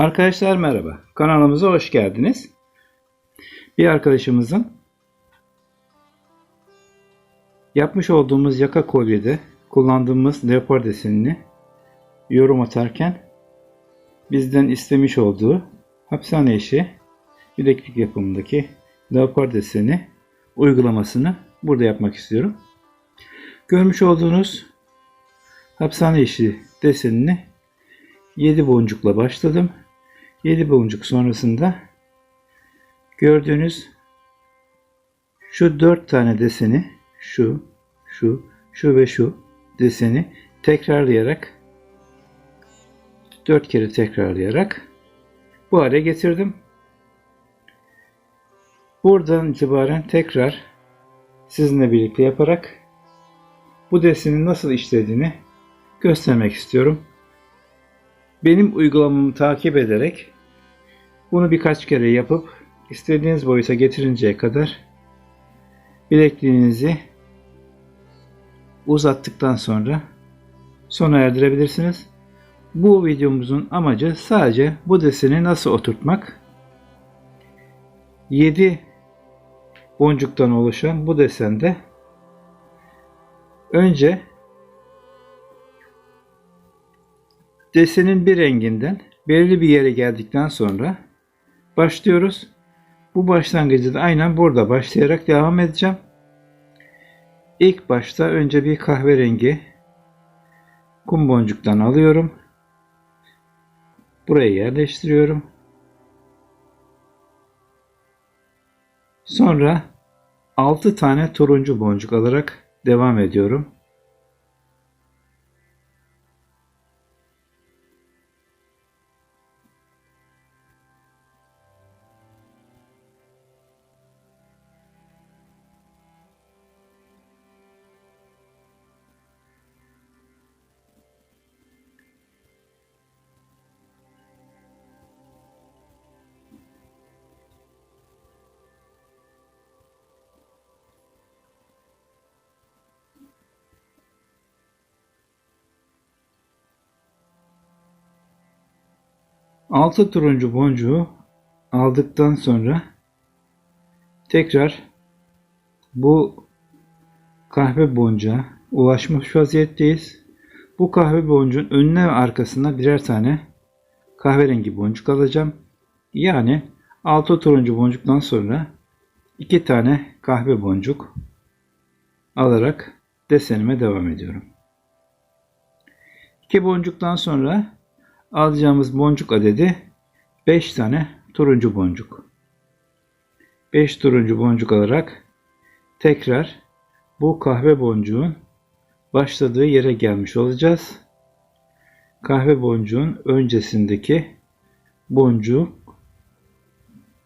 Arkadaşlar merhaba. Kanalımıza hoş geldiniz. Bir arkadaşımızın yapmış olduğumuz yaka kolyede kullandığımız leopar desenini yorum atarken bizden istemiş olduğu hapishane işi bileklik yapımındaki leopar deseni uygulamasını burada yapmak istiyorum. Görmüş olduğunuz hapishane işi desenini 7 boncukla başladım. 7 boncuk sonrasında gördüğünüz şu 4 tane deseni şu, şu, şu ve şu deseni tekrarlayarak 4 kere tekrarlayarak bu hale getirdim. Buradan itibaren tekrar sizinle birlikte yaparak bu desenin nasıl işlediğini göstermek istiyorum benim uygulamamı takip ederek bunu birkaç kere yapıp istediğiniz boyuta getirinceye kadar bilekliğinizi uzattıktan sonra sona erdirebilirsiniz. Bu videomuzun amacı sadece bu deseni nasıl oturtmak. 7 boncuktan oluşan bu desende önce desenin bir renginden belirli bir yere geldikten sonra başlıyoruz. Bu başlangıcı da aynen burada başlayarak devam edeceğim. İlk başta önce bir kahverengi kum boncuktan alıyorum. Buraya yerleştiriyorum. Sonra 6 tane turuncu boncuk alarak devam ediyorum. Altı turuncu boncuğu aldıktan sonra tekrar bu kahve boncuğa ulaşmış vaziyetteyiz. Bu kahve boncuğun önüne ve arkasına birer tane kahverengi boncuk alacağım. Yani altı turuncu boncuktan sonra iki tane kahve boncuk alarak desenime devam ediyorum. İki boncuktan sonra alacağımız boncuk adedi 5 tane turuncu boncuk. 5 turuncu boncuk alarak tekrar bu kahve boncuğun başladığı yere gelmiş olacağız. Kahve boncuğun öncesindeki boncuk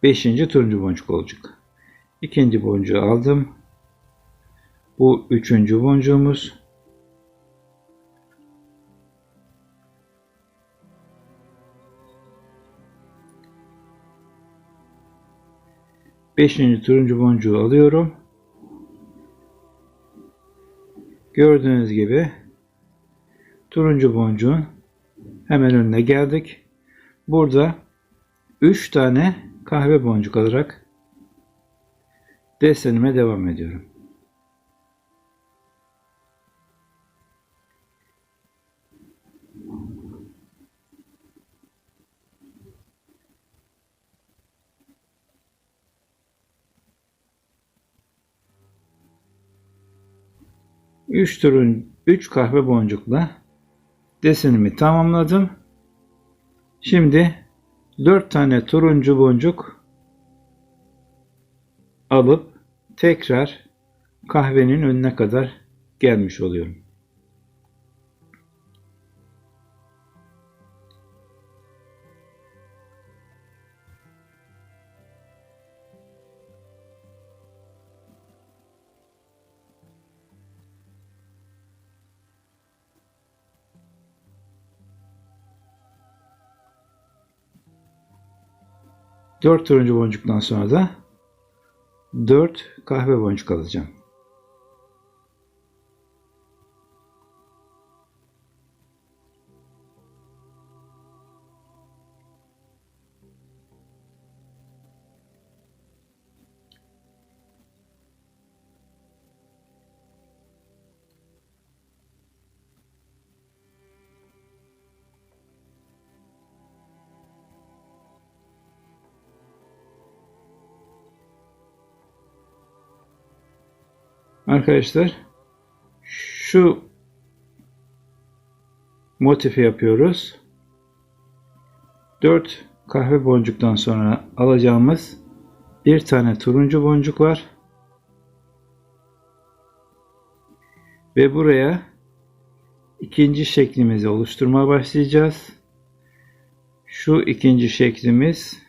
5. turuncu boncuk olacak. İkinci boncuğu aldım. Bu üçüncü boncuğumuz. Beşinci turuncu boncuğu alıyorum. Gördüğünüz gibi turuncu boncuğun hemen önüne geldik. Burada 3 tane kahve boncuk alarak desenime devam ediyorum. Üç turun 3 kahve boncukla desenimi tamamladım. Şimdi 4 tane turuncu boncuk alıp tekrar kahvenin önüne kadar gelmiş oluyorum. Dört turuncu boncuktan sonra da dört kahve boncuk alacağım. Arkadaşlar şu motifi yapıyoruz. 4 kahve boncuktan sonra alacağımız bir tane turuncu boncuk var. Ve buraya ikinci şeklimizi oluşturmaya başlayacağız. Şu ikinci şeklimiz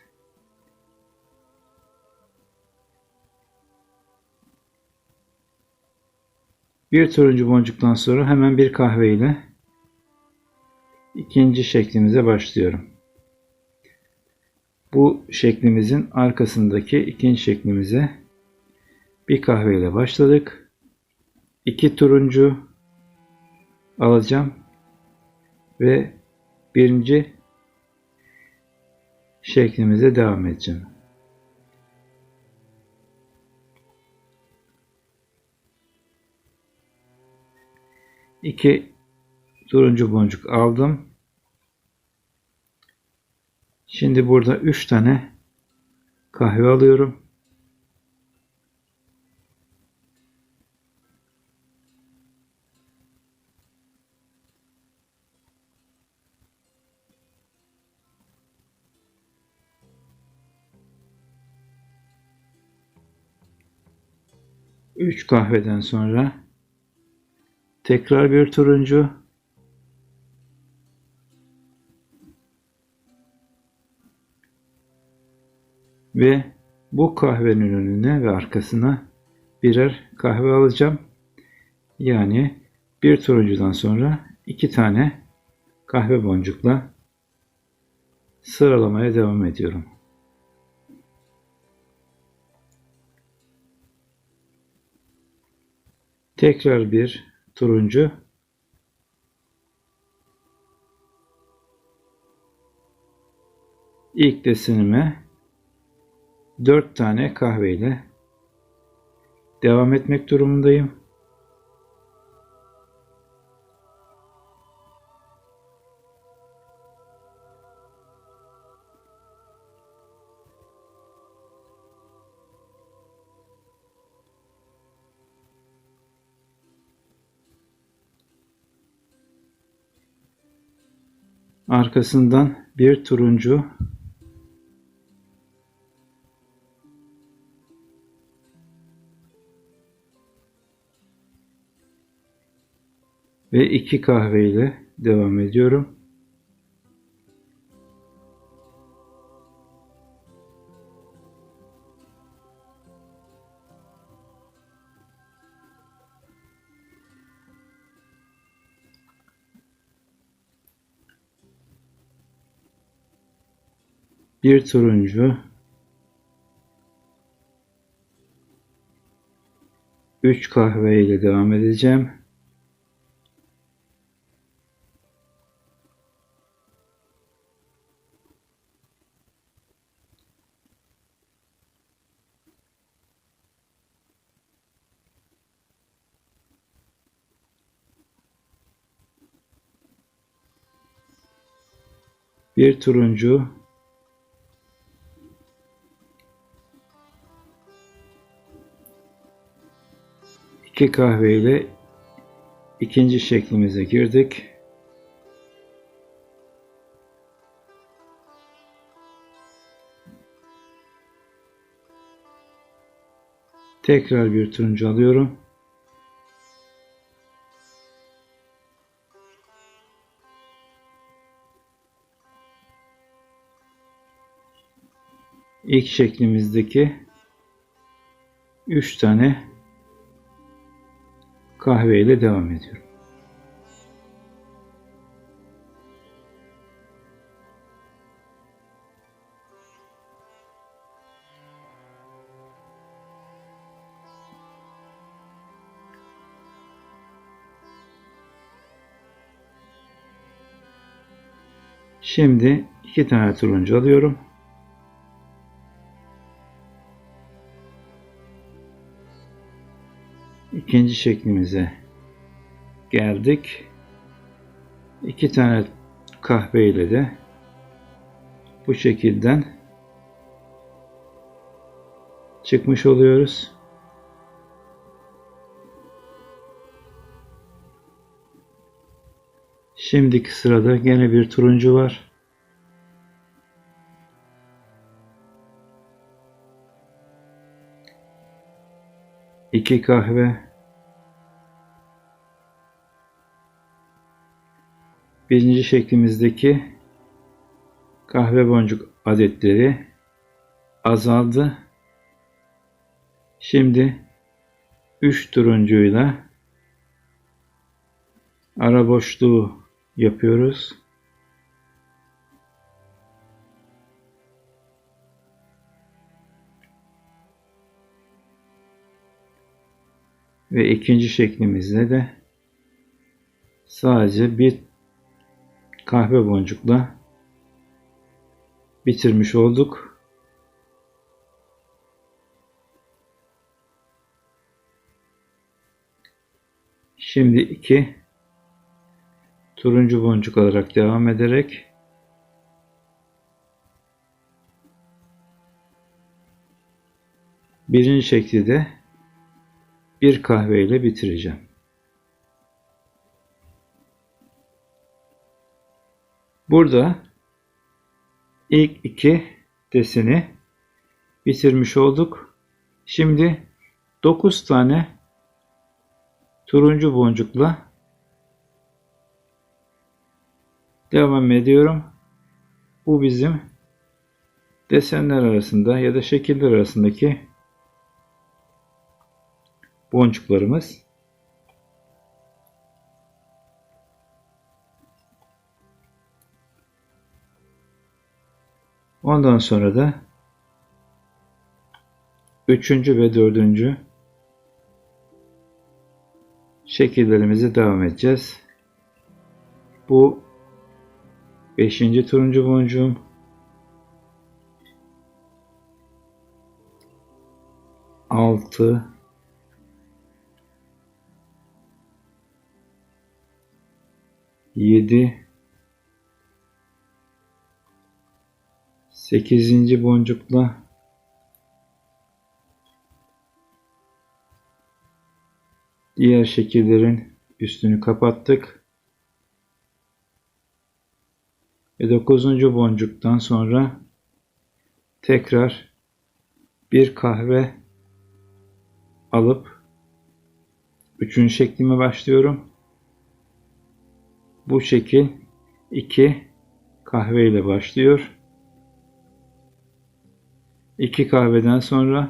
bir turuncu boncuktan sonra hemen bir kahve ile ikinci şeklimize başlıyorum. Bu şeklimizin arkasındaki ikinci şeklimize bir kahve ile başladık. İki turuncu alacağım ve birinci şeklimize devam edeceğim. İki turuncu boncuk aldım. Şimdi burada 3 tane kahve alıyorum. Üç kahveden sonra tekrar bir turuncu ve bu kahvenin önüne ve arkasına birer kahve alacağım. Yani bir turuncudan sonra iki tane kahve boncukla sıralamaya devam ediyorum. Tekrar bir turuncu ilk desenime 4 tane kahveyle devam etmek durumundayım. Arkasından bir turuncu ve iki kahve ile devam ediyorum. Bir turuncu, üç kahve ile devam edeceğim. bir turuncu iki kahve ile ikinci şeklimize girdik. Tekrar bir turuncu alıyorum. ilk şeklimizdeki 3 tane kahve ile devam ediyorum. Şimdi iki tane turuncu alıyorum. ikinci şeklimize geldik. İki tane kahve ile de bu şekilden çıkmış oluyoruz. Şimdiki sırada gene bir turuncu var. İki kahve Birinci şeklimizdeki kahve boncuk adetleri azaldı. Şimdi 3 turuncuyla ara boşluğu yapıyoruz. Ve ikinci şeklimizde de sadece bir kahve boncukla bitirmiş olduk. Şimdi iki turuncu boncuk alarak devam ederek birinci şekli de bir kahve ile bitireceğim. Burada ilk iki deseni bitirmiş olduk. Şimdi 9 tane turuncu boncukla devam ediyorum. Bu bizim desenler arasında ya da şekiller arasındaki boncuklarımız. Ondan sonra da üçüncü ve dördüncü şekillerimizi devam edeceğiz. Bu beşinci turuncu boncuğum. Altı yedi sekizinci boncukla diğer şekillerin üstünü kapattık. Ve dokuzuncu boncuktan sonra tekrar bir kahve alıp üçüncü şeklime başlıyorum. Bu şekil iki kahve ile başlıyor. 2 kahveden sonra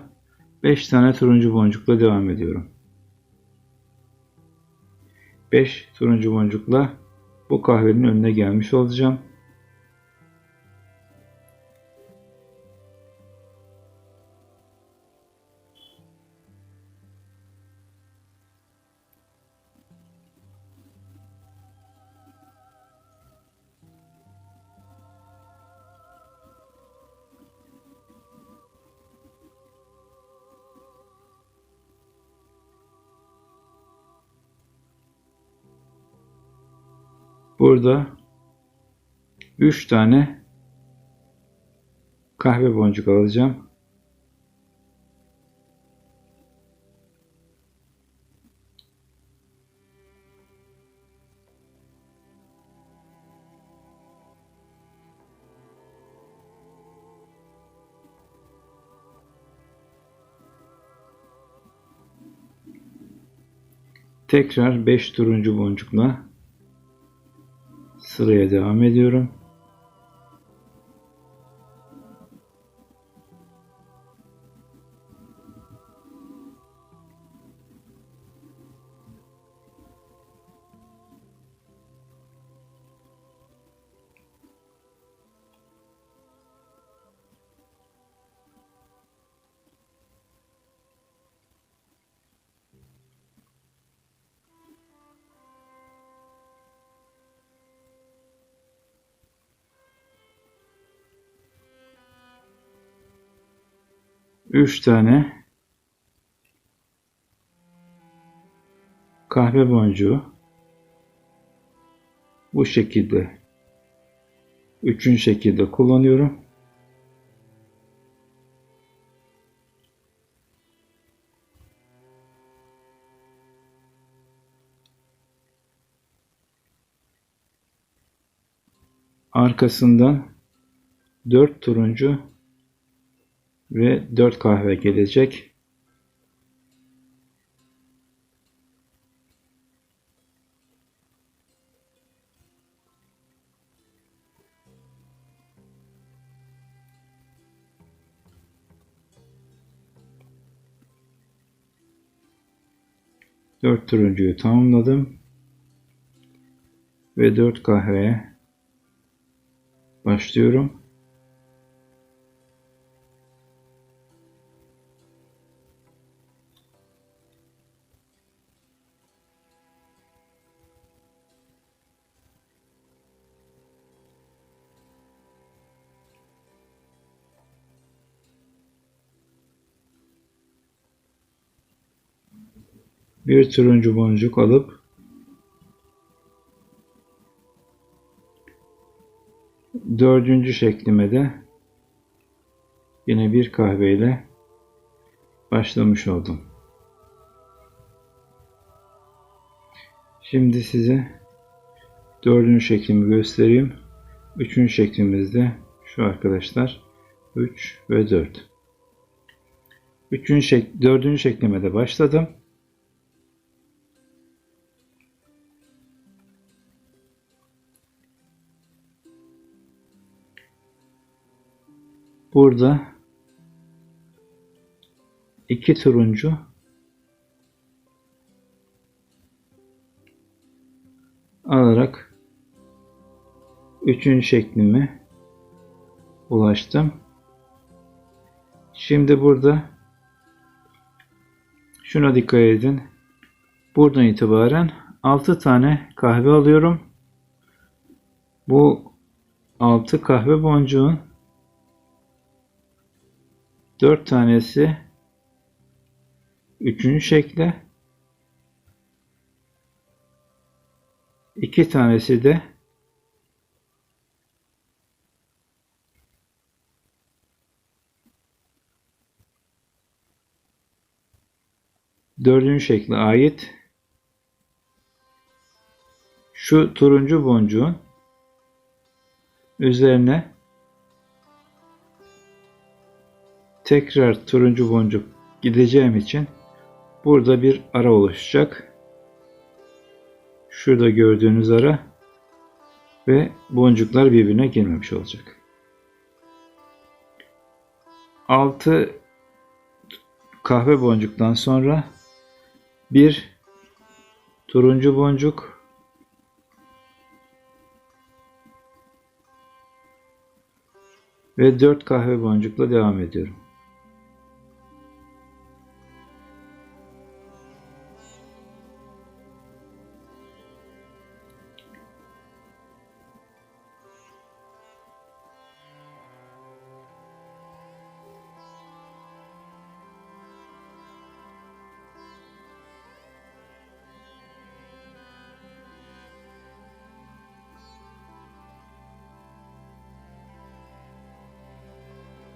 5 tane turuncu boncukla devam ediyorum. 5 turuncu boncukla bu kahvenin önüne gelmiş olacağım. Burada 3 tane kahve boncuk alacağım. Tekrar 5 turuncu boncukla Sıraya devam ediyorum. Üç tane kahve boncuğu bu şekilde üçüncü şekilde kullanıyorum. Arkasından 4 turuncu ve 4 kahve gelecek. Dört turuncuyu tamamladım. Ve dört kahveye başlıyorum. Bir turuncu boncuk alıp dördüncü şeklime de yine bir kahveyle başlamış oldum. Şimdi size dördüncü şeklimi göstereyim. Üçüncü şeklimizde şu arkadaşlar 3 ve 4. Üçüncü şek dördüncü şeklime de başladım. Burada iki turuncu alarak üçüncü şeklime ulaştım. Şimdi burada şuna dikkat edin. Buradan itibaren 6 tane kahve alıyorum. Bu 6 kahve boncuğun 4 tanesi üçüncü şekle. İki tanesi de dördüncü şekle ait. Şu turuncu boncuğun üzerine tekrar turuncu boncuk gideceğim için burada bir ara oluşacak. Şurada gördüğünüz ara ve boncuklar birbirine girmemiş olacak. 6 kahve boncuktan sonra bir turuncu boncuk ve 4 kahve boncukla devam ediyorum.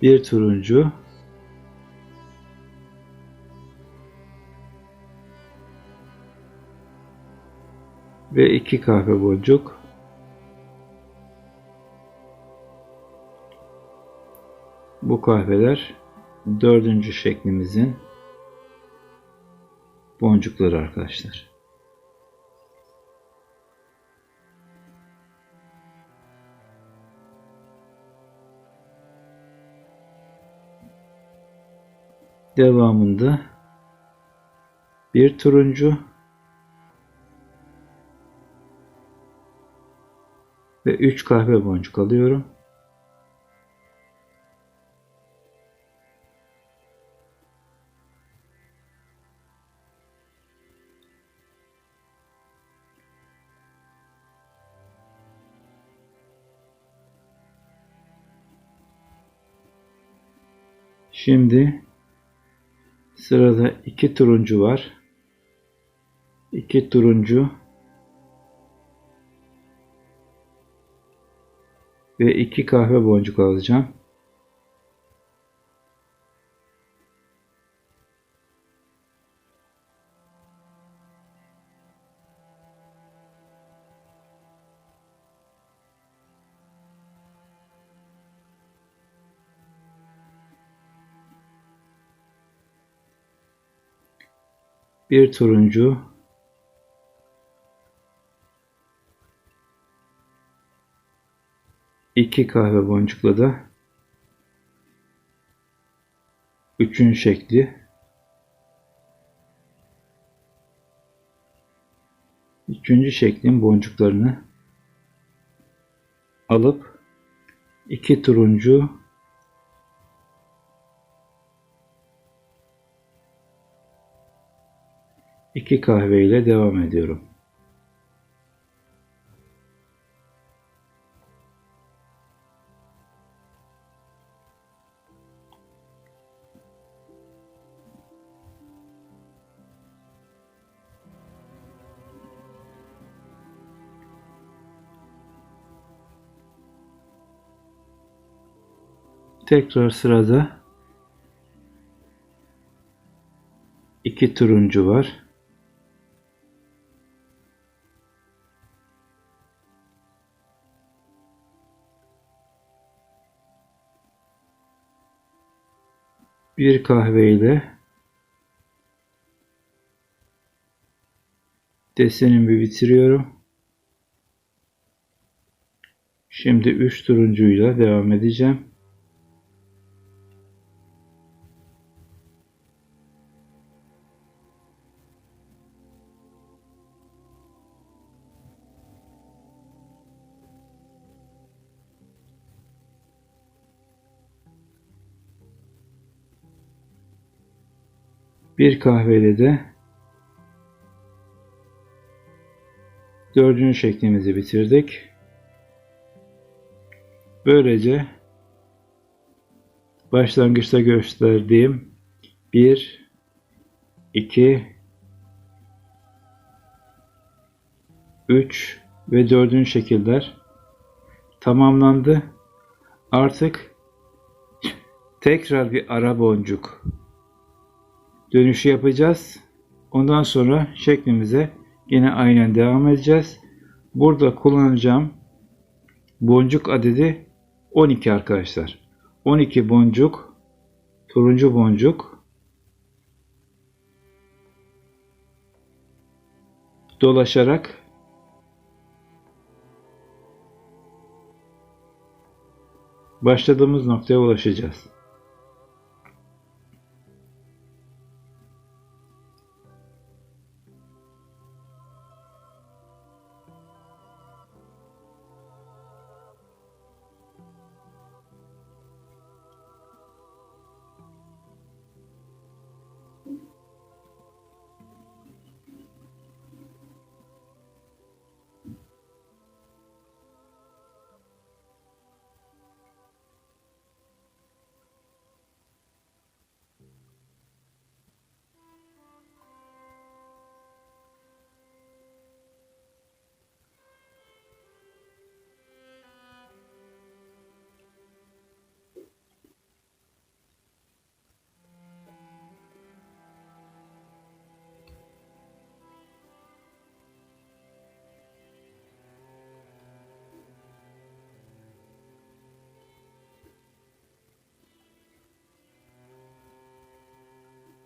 Bir turuncu ve iki kahve boncuk bu kahveler dördüncü şeklimizin boncukları arkadaşlar. Devamında bir turuncu ve 3 kahve boncuk alıyorum. Şimdi Sırada iki turuncu var. İki turuncu ve iki kahve boncuk alacağım. Bir turuncu, iki kahve boncukla da üçün şekli. Üçüncü şeklin boncuklarını alıp iki turuncu iki kahve ile devam ediyorum. Tekrar sırada iki turuncu var. Bir kahve ile desenimi bitiriyorum. Şimdi 3 turuncuyla devam edeceğim. Bir kahveyle de dördüncü şeklimizi bitirdik. Böylece başlangıçta gösterdiğim 1 2 3 ve 4. şekiller tamamlandı. Artık tekrar bir ara boncuk dönüşü yapacağız. Ondan sonra şeklimize yine aynen devam edeceğiz. Burada kullanacağım boncuk adedi 12 arkadaşlar. 12 boncuk turuncu boncuk dolaşarak başladığımız noktaya ulaşacağız.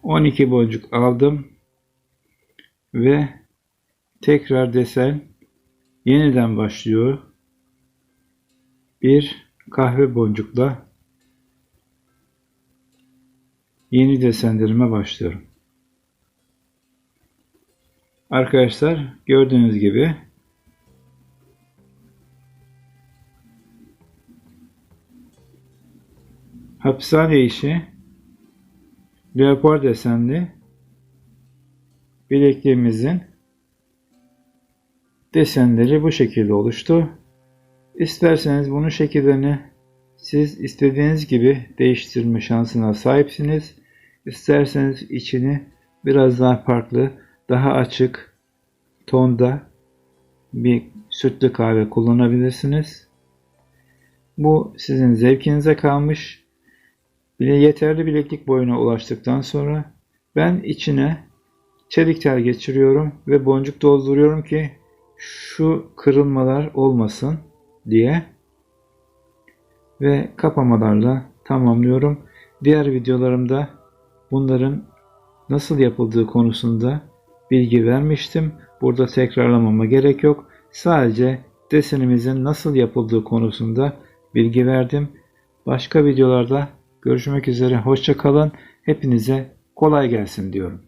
12 boncuk aldım ve tekrar desen yeniden başlıyor. Bir kahve boncukla yeni desenlerime başlıyorum. Arkadaşlar gördüğünüz gibi hapishane işi leopar desenli bilekliğimizin desenleri bu şekilde oluştu. İsterseniz bunun şekillerini siz istediğiniz gibi değiştirme şansına sahipsiniz. İsterseniz içini biraz daha farklı, daha açık tonda bir sütlü kahve kullanabilirsiniz. Bu sizin zevkinize kalmış. Yeterli bileklik boyuna ulaştıktan sonra ben içine çelik tel geçiriyorum ve boncuk dolduruyorum ki şu kırılmalar olmasın diye ve kapamalarla tamamlıyorum. Diğer videolarımda bunların nasıl yapıldığı konusunda bilgi vermiştim. Burada tekrarlamama gerek yok. Sadece desenimizin nasıl yapıldığı konusunda bilgi verdim. Başka videolarda görüşmek üzere. Hoşça kalın. Hepinize kolay gelsin diyorum.